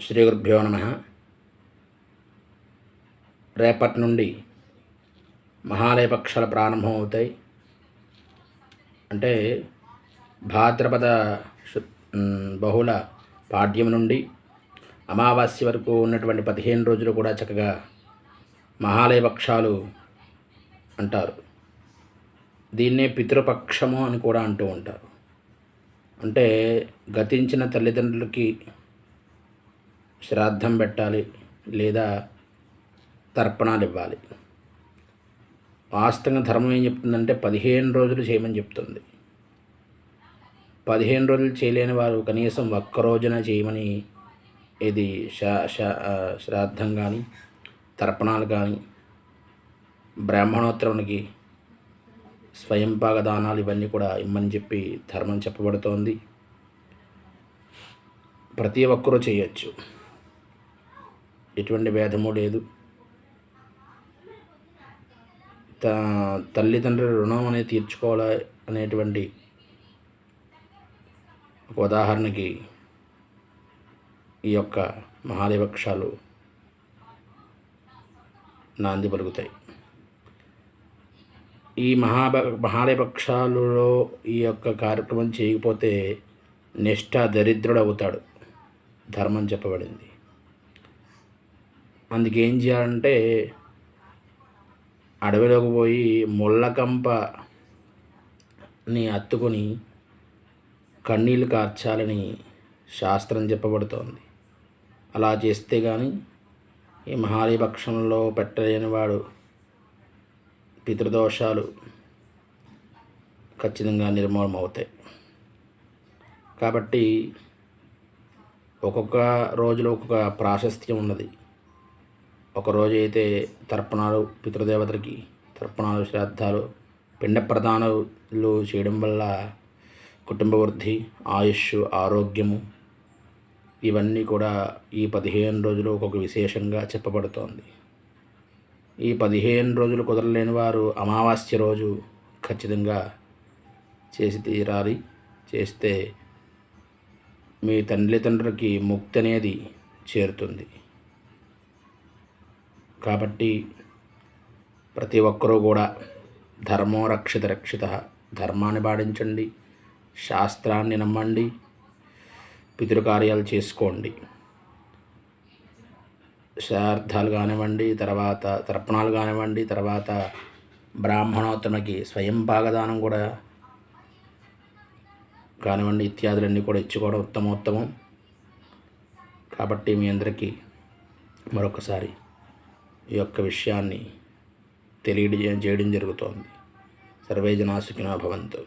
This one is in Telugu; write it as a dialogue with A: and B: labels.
A: శ్రీ గురుభ్యో నమ. రేపటి నుండి మహాలయ పక్షాలు ప్రారంభం అవుతాయి. అంటే భాద్రపద బహుళ పాడ్యం నుండి అమావాస్య వరకు ఉన్నటువంటి పదిహేను రోజులు కూడా చక్కగా మహాలయ పక్షాలు అంటారు. దీన్నే పితృపక్షము అని కూడా అంటూ ఉంటారు. అంటే గతించిన తల్లిదండ్రులకి శ్రాద్ధం పెట్టాలి లేదా తర్పణాలు ఇవ్వాలి. వాస్తవంగా ధర్మం ఏం చెప్తుందంటే పదిహేను రోజులు చేయమని చెప్తుంది. పదిహేను రోజులు చేయలేని వారు కనీసం ఒక్క రోజున చేయమని ఇది శా శా శ్రాద్ధం కానీ తర్పణాలు కానీ బ్రాహ్మణోత్తరునికి స్వయంపాక దానాలు ఇవన్నీ కూడా ఇమ్మని చెప్పి ధర్మం చెప్పబడుతోంది. ప్రతి ఒక్కరూ చేయొచ్చు. ఎటువంటి భేదము లేదు. త తల్లిదండ్రుల రుణం అనేది తీర్చుకోవాలి అనేటువంటి ఒక ఉదాహరణకి ఈ యొక్క మహాదేవక్షాలు నాంది పలుకుతాయి. ఈ మహాభ మహాలయపక్షాలలో ఈ యొక్క కార్యక్రమం చేయకపోతే నిష్ఠ దరిద్రుడు అవుతాడు ధర్మం చెప్పబడింది. అందుకేం చేయాలంటే అడవిలోకి పోయి ముళ్ళకంపని అత్తుకొని కన్నీళ్ళు కార్చాలని శాస్త్రం చెప్పబడుతోంది. అలా చేస్తే కానీ ఈ మహాలయపక్షంలో పెట్టలేని వాడు పితృదోషాలు ఖచ్చితంగా నిర్మూలన అవుతాయి కాబట్టి ఒక్కొక్క రోజులో ఒక్కొక్క ప్రాశస్త్యం ఉన్నది. ఒకరోజు అయితే తర్పణాలు పితృదేవతలకి తర్పణాలు శ్రాద్ధాలు పిండ ప్రదానాలు చేయడం వల్ల కుటుంబ వృద్ధి ఆయుష్ ఆరోగ్యము ఇవన్నీ కూడా ఈ పదిహేను రోజులు ఒక్కొక్క విశేషంగా చెప్పబడుతోంది. ఈ పదిహేను రోజులు కుదరలేని వారు అమావాస్య రోజు ఖచ్చితంగా చేసి తీరాలి. చేస్తే మీ తల్లిదండ్రులకి ముక్తి అనేది చేరుతుంది. కాబట్టి ప్రతి ఒక్కరూ కూడా ధర్మో రక్షిత రక్షిత ధర్మాన్ని పాటించండి శాస్త్రాన్ని నమ్మండి పితృకార్యాలు చేసుకోండి. శార్థాలు కానివ్వండి తర్వాత తర్పణాలు కానివ్వండి తర్వాత బ్రాహ్మణోత్తమకి స్వయం భాగదానం కూడా కానివ్వండి ఇత్యాదులన్నీ కూడా ఇచ్చుకోవడం ఉత్తమోత్తమం. కాబట్టి మీ అందరికీ మరొకసారి ఈ యొక్క విషయాన్ని తెలియజేయడం జరుగుతోంది. సర్వే జనా సుఖినో భవంతు.